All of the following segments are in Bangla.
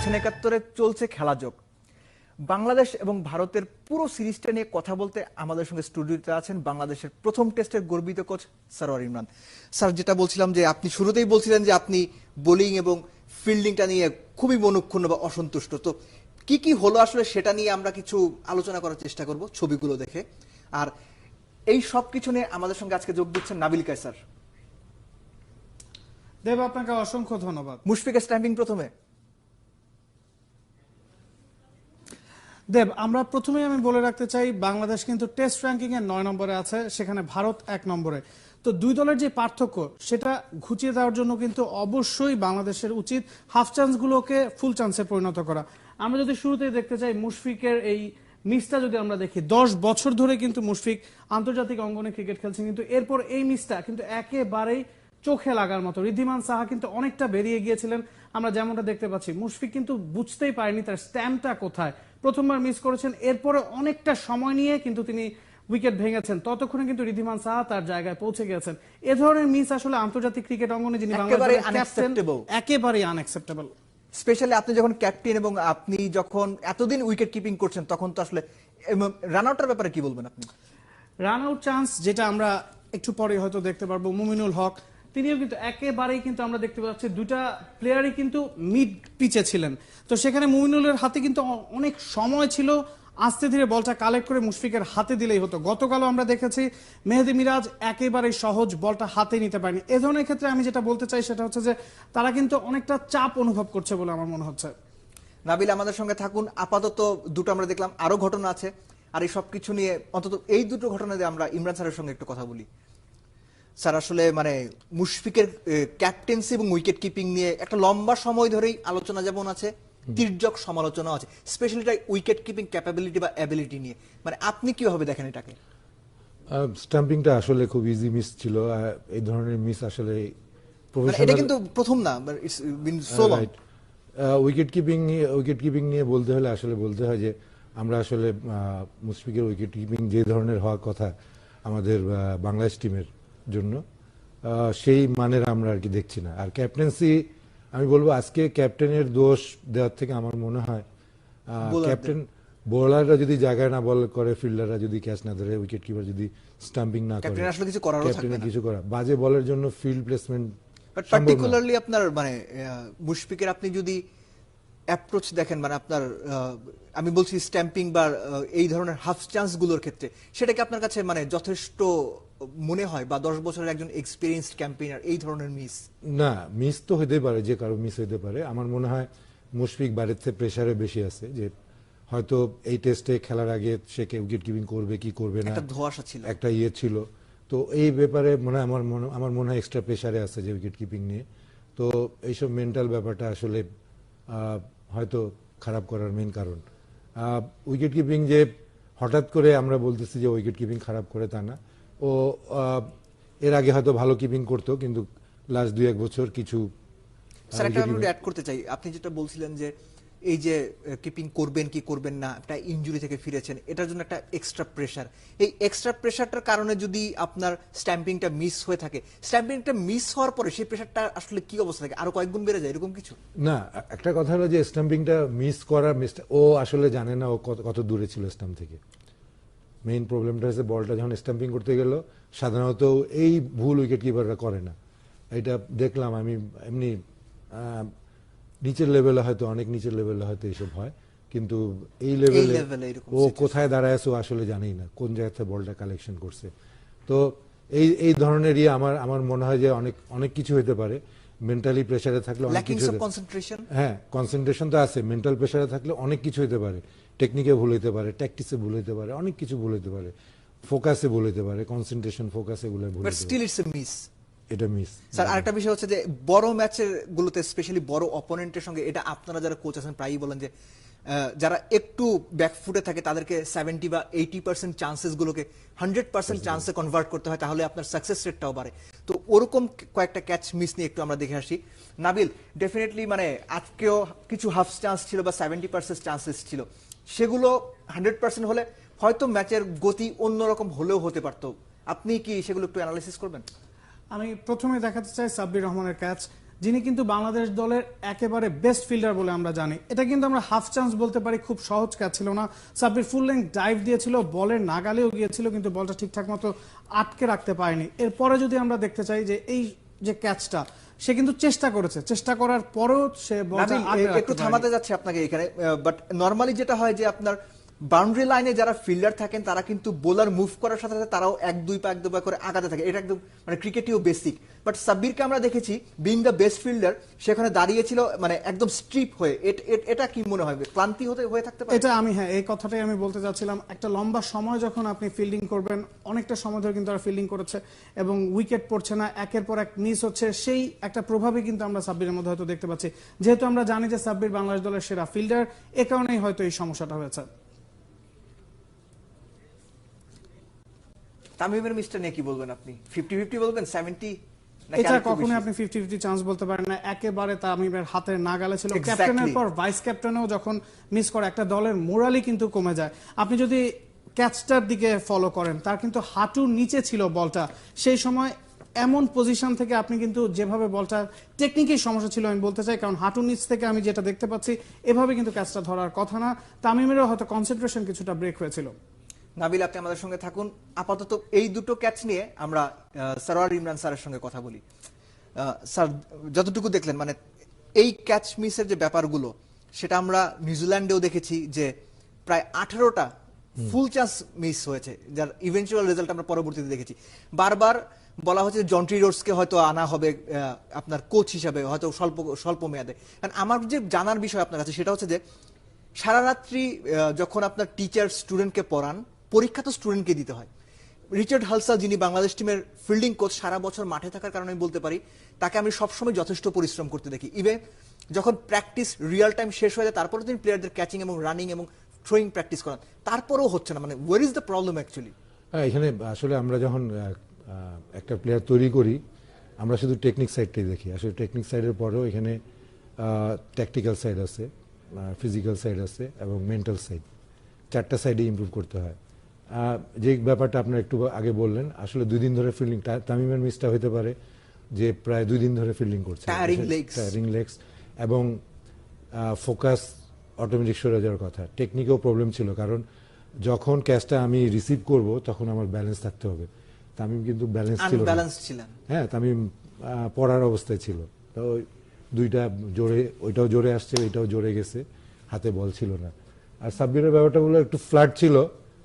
আছেন একাত্তরে চলছে খেলাযোগ বাংলাদেশ এবং ভারতের পুরো সিরিজটা নিয়ে কথা বলতে আমাদের সঙ্গে স্টুডিওতে আছেন বাংলাদেশের প্রথম টেস্টের গর্বিত কোচ সারোয়ার ইমরান। স্যার যেটা বলছিলাম যে আপনি শুরুতেই বলছিলেন যে আপনি বোলিং এবং ফিল্ডিংটা নিয়ে খুবই মনক্ষুণ্ণ বা অসন্তুষ্ট। তো কি কি হলো আসলে সেটা নিয়ে আমরা কিছু আলোচনা করার চেষ্টা করব ছবিগুলো দেখে। আর এই সব কিছু নিয়ে আমাদের সঙ্গে আজকে যোগ দিচ্ছেন নাবিল কায়সার। দেব আপনাকে অসংখ্য ধন্যবাদ। মুশফিকের স্ট্যাম্পিং প্রথমে। দেব, আমরা প্রথমেই আমি বলে রাখতে চাই, বাংলাদেশ কিন্তু টেস্ট র্যাঙ্কিং এর নয় নম্বরে আছে, সেখানে ভারত এক নম্বরে। তো দুই দলের যে পার্থক্য, সেটা ঘুচিয়ে দেওয়ার জন্য কিন্তু অবশ্যই বাংলাদেশের উচিত হাফ চান্স গুলোকে ফুল চান্সে পরিণত করা। আমরা যদি শুরুতেই দেখতে চাই, মুশফিকের এই মিসটা যদি আমরা দেখি, দশ বছর ধরে কিন্তু মুশফিক আন্তর্জাতিক অঙ্গনে ক্রিকেট খেলছেন কিন্তু এরপর এই মিসটা কিন্তু একেবারেই চোখে লাগার মতো। ঋদ্ধিমান সাহা কিন্তু অনেকটা বেরিয়ে গিয়েছিলেন। আমরা যেমনটা দেখতে পাচ্ছি, মুশফিক কিন্তু বুঝতেই পারেনি তার স্ট্যাম্পটা কোথায়। প্রথমবার মিস করেছেন। এরপরে অনেকটা সময় নিয়ে কিন্তু তিনি উইকেট ভেঙেছেন। ততক্ষণে কিন্তু ঋদ্ধিমান সাহা তার জায়গায় পৌঁছে গেছেন। এ ধরনের মিস আসলে আন্তর্জাতিক ক্রিকেট অঙ্গনে যিনি একেবারেই আনএক্সেপ্টেবল স্পেশালি আপনি যখন ক্যাপ্টেন এবং আপনি যখন এতদিন উইকেট কিপিং করছেন তখন তো আসলে রান আউটের ব্যাপারে কি বলবেন আপনি? রান আউট চান্স যেটা আমরা একটু পরে হয়তো দেখতে পারব। মুমিনুল হক তিনিও কিন্তু একেবারেই কিন্তু আমরা দেখতে পাচ্ছি দুটা প্লেয়ারই কিন্তু মিড পিচে ছিলেন। তো সেখানে মুমিনুলের হাতে কিন্তু অনেক সময় ছিল। আস্তে ধীরে বলটা কালেক্ট করে মুশফিকের হাতে দিলেই হতো। গতকালও আমরা দেখেছি মেহেদি মিরাজ একেবারেই সহজ বলটা হাতে নিতে পারেনি। এ ধরনের ক্ষেত্রে আমি যেটা বলতে চাই সেটা হচ্ছে যে তারা কিন্তু অনেকটা চাপ অনুভব করছে বলে আমার মনে হচ্ছে। নাবিল, আমাদের সঙ্গে থাকুন। আপাতত দুটো আমরা দেখলাম। আরও ঘটনা আছে। আর এই সবকিছু নিয়ে অন্তত এই দুটো ঘটনা দিয়ে আমরা ইমরান স্যারের সঙ্গে একটু কথা বলি। স্যার আসলে মানে মুশফিকের ক্যাপ্টেন্সি এবং উইকেট কিপিং নিয়ে একটা লম্বা সময় ধরেই আলোচনা যেমন আছে তির্যক সমালোচনা আছে স্পেশালি উইকেট কিপিং ক্যাপাবিলিটি বা অ্যাবিলিটি নিয়ে। মানে আপনি কীভাবে দেখেন এটাকে? স্টাম্পিংটা আসলে খুব ইজি মিস ছিল এই ধরনের মিস আসলে মানে এটা কিন্তু প্রথম না it's been so long wicket keeping wicket keeping নিয়ে বলতে হলে আসলে বলতে হয় যে আমরা আসলে মুশফিকের উইকেট কিপিং যে ধরনের হওয়ার কথা আমাদের বাংলাদেশ টিমের জন্য সেই মানের আমরা আর কি দেখছি না। আর ক্যাপ্টেন্সি আমি বলব আজকে ক্যাপ্টেনের দোষ দেওয়ার থেকে আমার মনে হয় ক্যাপ্টেন বোলাররা যদি জায়গায় না বল করে ফিল্ডাররা যদি ক্যাচ না ধরে উইকেট কিপার যদি স্টাম্পিং না করে আসলে কিছু থাকবে ক্যাপ্টেনের। কিছু করা বাজে বলের জন্য ফিল্ড প্লেসমেন্ট পার্টিকুলারলি আপনার মানে মুশফিকের আপনি যদি অ্যাপ্রোচ দেখেন মানে আপনার আমি বলছি স্ট্যাম্পিং বা এই ধরনের হাফ চান্সগুলোর ক্ষেত্রে সেটা কি আপনার কাছে মানে যথেষ্ট মনে হয় বা দশ বছরের একজন এক্সপিরিয়েন্সড ক্যাম্পেইনার এই ধরনের মিস না মিস তো হতে পারে যে কারও মিস হতে পারে। আমার মনে হয় মুশফিক বাইরের থেকে প্রেশারে বেশি আছে যে হয়তো এই টেস্টে খেলার আগে সে কে উইকেট কিপিং করবে কি করবে না একটা ধোঁয়াশা ছিল। একটা ইয়ে ছিল। তো এই ব্যাপারে মনে হয় আমার মনে আমার মনে হয় এক্সট্রা প্রেশারে আছে যে উইকেট কিপিং নিয়ে। তো এইসব মেন্টাল ব্যাপারটা আসলে হয়তো খারাপ করার মেন কারণ। উইকেট কিপিং যে হঠাৎ করে আমরা বলতেছি যে উইকেট কিপিং খারাপ করে তা না। ও এর আগে হয়তো ভালো কিপিং করতো কিন্তু লাস্ট দুই এক বছর কিছু স্যার একটা আমি অ্যাড করতে চাই। আপনি যেটা বলছিলেন যে এই যে কিপিং করবেন কি করবেন না, একটা ইনজুরি থেকে ফিরেছেন, এটার জন্য একটা এক্সট্রা প্রেশার এই এক্সট্রা প্রেশারটার কারণে যদি আপনার স্ট্যাম্পিংটা মিস হয়ে থাকে স্ট্যাম্পিংটা মিস হওয়ার পরে সেই প্রেশারটা আসলে কি অবস্থা থাকে? আরও কয়েক গুণ বেড়ে যায়, এরকম কিছু? না, একটা কথা হলো যে স্ট্যাম্পিংটা মিস করার মিস- ও আসলে জানে না ও কত দূরে ছিল স্ট্যাম্প থেকে। মেইন প্রবলেমটা হচ্ছে বলটা, যখন স্টাম্পিং করতে গেল, সাধারণত এই ভুল উইকেট কিপাররা করে না। এটা দেখলাম, আমি এমনি নিচের লেভেলে হয়তো অনেক নিচের লেভেলে হয়তো এইসব হয় কিন্তু এই লেভেলে ও কোথায় দাঁড়ায় আছে ও আসলে জানেই না কোন জায়গা থেকে বলটা কালেকশন করছে। তো এই এই ধরনের ইয়ে আমার আমার মনে হয় যে অনেক অনেক কিছু হতে পারে। মেন্টালি প্রেসারে থাকলে অনেক কিছু হ্যাঁ কনসেন্ট্রেশন তো আছে মেন্টাল প্রেসারে থাকলে অনেক কিছু হতে পারে। টেকনিকে ভুল হতে পারে ট্যাকটিসে ভুল হতে পারে অনেক কিছু ভুল হতে পারে। ফোকাসে ভুল হতে পারে কনসেন্ট্রেশন ফোকাসে ভুল হতে স্টিল পারে। ইটস এ মিস এটা মিস স্যার আরেকটা বিষয় হচ্ছে যে বড় ম্যাচের গুলোতে স্পেশালি বড় অপোনেন্টের সঙ্গে এটা আপনারা যারা কোচ আছেন প্রায়ই বলেন যে যারা একটু ব্যাকফুটে থাকে তাদেরকে সেভেন্টি বা এইটি পার্সেন্ট চান্সেস গুলোকে হান্ড্রেড পার্সেন্ট চান্সে কনভার্ট করতে হয় তাহলে আপনার সাকসেস রেটটাও বাড়ে। তো ওরকম কয়েকটা ক্যাচ মিস নিয়ে একটু আমরা দেখে আসি। নাবিল ডেফিনেটলি মানে আজকেও কিছু হাফ চান্স ছিল বা সেভেন্টি পার্সেন্ট চান্সেস ছিল। সেগুলো হান্ড্রেড পার্সেন্ট হলে হয়তো ম্যাচের গতি অন্যরকম হলেও হতে পারতো। আপনি কি সেগুলো একটু অ্যানালাইসিস করবেন? আমি প্রথমে দেখাতে চাই সাব্বির রহমানের ক্যাচ যিনি কিন্তু বাংলাদেশ দলের একেবারে বেস্ট ফিল্ডার বলে আমরা জানি। এটা কিন্তু আমরা হাফ চান্স বলতে পারি খুব সহজ ক্যাচ ছিল না। সাব্বির ফুল লেন্থ ডাইভ দিয়েছিল বলের নাগালেও গিয়েছিল কিন্তু বলটা ঠিকঠাক মতো আটকে রাখতে পারেনি। এরপরে যদি আমরা দেখতে চাই যে এই যে ক্যাচটা সে কিন্তু চেষ্টা করেছে। চেষ্টা করার পরেও সে একটু থামাতে যাচ্ছে আপনাকে এখানে বাট নর্মালি যেটা হয় যে আপনার বাউন্ডারি লাইনে যারা ফিল্ডার থাকেন, তারা কিন্তু বোলার মুভ করার সাথে সাথে তারাও এক, দুই পা এক, দুই পা করে আগাতে থাকে। এটা একদম মানে ক্রিকেটীয় বেসিক বাট সাব্বিরকে আমরা দেখেছি বিং দ্য বেস্ট ফিল্ডার সেখানে দাঁড়িয়েছিল মানে একদম স্ট্রিপ হয়ে। এটা কি মনে হয়? ক্লান্তি হতে, হয়ে থাকতে পারে? এটা আমি হ্যাঁ এই কথাটাই আমি বলতে চাচ্ছিলাম। একটা লম্বা সময় যখন আপনি ফিল্ডিং করবেন, অনেকটা সময় ধরে কিন্তু তারা ফিল্ডিং করেছে এবং উইকেট পড়ছে না, একের পর এক মিস হচ্ছে, সেই একটা প্রভাবই কিন্তু আমরা সাব্বিরের মধ্যে হয়তো দেখতে পাচ্ছি। যেহেতু আমরা জানি যে সাব্বির বাংলাদেশ দলের সেরা ফিল্ডার এ কারণেই হয়তো এই সমস্যাটা হয়েছে। তামিমের মিস্টার নিয়ে কি বলবেন আপনি? ফিফটি ফিফটি বলবেন সেভেন্টি এটা কখনোই আপনি ফিফটি ফিফটি চান্স বলতে পারেন না। একেবারে তামিমের হাতের নাগালে ছিল। ক্যাপ্টেনের পর ভাইস ক্যাপ্টেনও যখন মিস করে একটা দলের মোরালি কিন্তু কমে যায়। আপনি যদি ক্যাচটার দিকে ফলো করেন তার কিন্তু হাঁটুর নিচে ছিল বলটা। সেই সময় এমন পজিশন থেকে আপনি কিন্তু যেভাবে বলটা টেকনিকের সমস্যা ছিল আমি বলতে চাই কারণ হাঁটুর নিচ থেকে আমি যেটা দেখতে পাচ্ছি এভাবে কিন্তু ক্যাচটা ধরার কথা না। তামিমেরও হয়তো কনসেন্ট্রেশন কিছুটা ব্রেক হয়েছিল। নাবিল আপনি আমাদের সঙ্গে থাকুন। আপাতত এই দুটো ক্যাচ নিয়ে আমরা সারোয়ার ইমরান স্যারের সঙ্গে কথা বলি। স্যার যতটুকু দেখলেন মানে এই ক্যাচ মিসের যে ব্যাপারগুলো সেটা আমরা নিউজিল্যান্ডেও দেখেছি যে প্রায় আঠেরোটা ফুল চান্স মিস হয়েছে যার ইভেন্চুয়াল রেজাল্ট আমরা পরবর্তীতে দেখেছি। বারবার বলা হচ্ছে জন্ট্রি রোডসকে হয়তো আনা হবে আপনার কোচ হিসাবে হয়তো স্বল্প স্বল্প মেয়াদে। কারণ আমার যে জানার বিষয় আপনার কাছে সেটা হচ্ছে যে সারা রাত্রি যখন আপনার টিচার স্টুডেন্টকে পড়ান পরীক্ষা তো স্টুডেন্টকে দিতে হয়। রিচার্ড হালসা, যিনি বাংলাদেশ টিমের ফিল্ডিং কোচ সারা বছর মাঠে থাকার কারণে আমি বলতে পারি, তাকে আমি সবসময় যথেষ্ট পরিশ্রম করতে দেখি। ইভেন যখন প্র্যাকটিস রিয়েল টাইম শেষ হয়ে যায় তারপরে তিনি প্লেয়ারদের ক্যাচিং এবং রানিং এবং থ্রোয়িং প্র্যাকটিস করান। তারপরেও হচ্ছে না মানে where is the problem actually হ্যাঁ এখানে আসলে আমরা যখন একটা প্লেয়ার তৈরি করি, আমরা শুধু টেকনিক সাইডটাই দেখি। আসলে টেকনিক সাইডের পরেও এখানে ট্যাকটিক্যাল সাইড আছে ফিজিক্যাল সাইড আছে এবং মেন্টাল সাইড চারটা সাইডে ইমপ্রুভ করতে হয়। যে ব্যাপারটা আপনার একটু আগে বললেন আসলে দুই দিন ধরে ফিল্ডিং তামিমের মিসটা হতে পারে যে প্রায় দুই দিন ধরে ফিল্ডিং করছে. টায়ারিং লেগস এবং ফোকাস অটোমেটিক সরে যাওয়ার কথা। টেকনিকেও প্রবলেম ছিল কারণ যখন ক্যাচটা আমি রিসিভ করব তখন আমার ব্যালেন্স থাকতে হবে। তামিম কিন্তু ব্যালেন্স ছিল হ্যাঁ তামিম পড়ার অবস্থায় ছিল। তো ওই দুইটা জোরে ওইটাও জোরে আসছে ওইটাও জোরে গেছে হাতে বল ছিল না। আর সাব্বিরের ব্যাপারটা বলে একটু ফ্ল্যাট ছিল।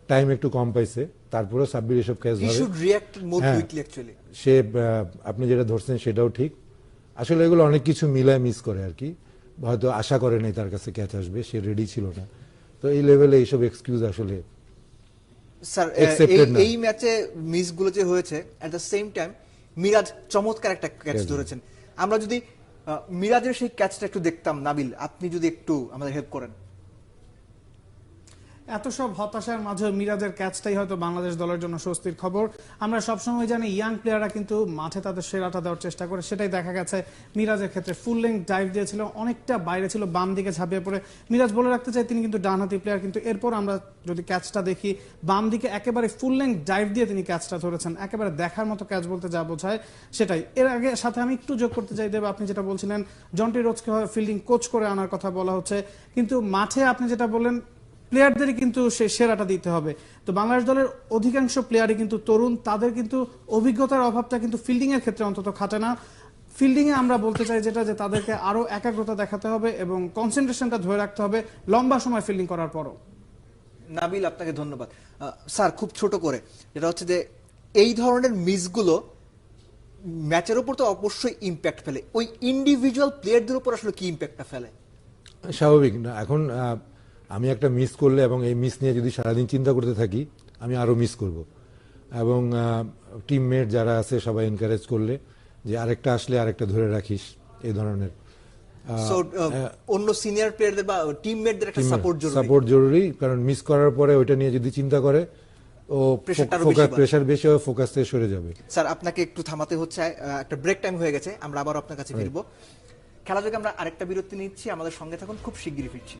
টাইম একটু কম পাইছে তারপরেও সাব্বির এসব মোর হ্যাঁ। সে আপনি যেটা ধরছেন সেটাও ঠিক। আসলে এগুলো অনেক কিছু মিলায় মিস করে আর কি। হয়তো আশা করে নাই তার কাছে ক্যাচ আসবে সে রেডি ছিল না। তো এই লেভেলে এইসব এক্সকিউজ আসলে স্যার এই ম্যাচে মিসগুলো যে হয়েছে at the same time Miraz চমৎকার একটা ক্যাচ ধরেছেন। আমরা যদি মিরাজের সেই ক্যাচটা একটু দেখতাম নাবিল আপনি যদি একটু আমাদের হেল্প করেন। এত সব হতাশার মাঝে মিরাজের ক্যাচটাই হয়তো বাংলাদেশ দলের জন্য স্বস্তির খবর। আমরা সবসময় জানি ইয়াং প্লেয়াররা কিন্তু মাঠে তাদের সেরাটা দেওয়ার চেষ্টা করে, সেটাই দেখা গেছে মিরাজের ক্ষেত্রে। ফুল লেন্থ ডাইভ দিয়েছিল, অনেকটা বাইরে ছিল, বাম দিকে ঝাঁপিয়ে পড়ে। মিরাজ বলে রাখতে চাই, তিনি কিন্তু ডানহাতি প্লেয়ার কিন্তু এরপর আমরা যদি ক্যাচটা দেখি, বাম দিকে একেবারে ফুল লেন্থ ডাইভ দিয়ে তিনি ক্যাচটা ধরেছেন। একেবারে দেখার মতো ক্যাচ বলতে যা বোঝায় সেটাই। এর আগে সাথে আমি একটু যোগ করতে চাই, দেব, আপনি যেটা বলছিলেন জন্টি রোজকে ফিল্ডিং কোচ করে আনার কথা বলা হচ্ছে। কিন্তু মাঠে আপনি যেটা বললেন প্লেয়ারদেরই কিন্তু সে সেরাটা দিতে হবে। তো বাংলাদেশ দলের অধিকাংশ প্লেয়ারই কিন্তু তরুণ তাদের কিন্তু অভিজ্ঞতার অভাবটা কিন্তু ফিল্ডিং এর ক্ষেত্রে অন্তত খাটে না। ফিল্ডিং এ আমরা বলতে চাই যেটা যে তাদেরকে আরও একাগ্রতা দেখাতে হবে এবং কনসেন্ট্রেশনটা ধরে রাখতে হবে লম্বা সময় ফিল্ডিং করার পরও। নাবিল আপনাকে ধন্যবাদ। স্যার খুব ছোট করে। যেটা হচ্ছে যে এই ধরনের মিসগুলো ম্যাচের উপর তো অবশ্যই ইম্প্যাক্ট ফেলে। ওই ইন্ডিভিজুয়াল প্লেয়ারদের উপর আসলে কি ইম্প্যাক্টটা ফেলে? স্বাভাবিক না। এখন আমি একটা মিস করলে এবং এই মিস নিয়ে যদি সারাদিন চিন্তা করতে থাকি আমি আরও মিস করব। এবং টিমমেট যারা আছে সবাই এনকারেজ করলে যে আরেকটা আসলে আরেকটা ধরে রাখিস এই ধরনের। অন্য সিনিয়র প্লেয়ারদের বা টিমমেটদের একটা সাপোর্ট জরুরি। সাপোর্ট জরুরি কারণ মিস করার পরে ওইটা নিয়ে যদি চিন্তা করে ও ফোকাস। প্রেশার বেশি হবে ফোকাস থেকে সরে যাবে। স্যার আপনাকে একটু থামাতে হচ্ছে একটা ব্রেক টাইম হয়ে গেছে আমরা আবার আপনার কাছে ফিরবো। খেলা থেকে আমরা আরেকটা বিরতি নিচ্ছি আমাদের সঙ্গে থাকুন খুব শিগগিরই ফিরছি।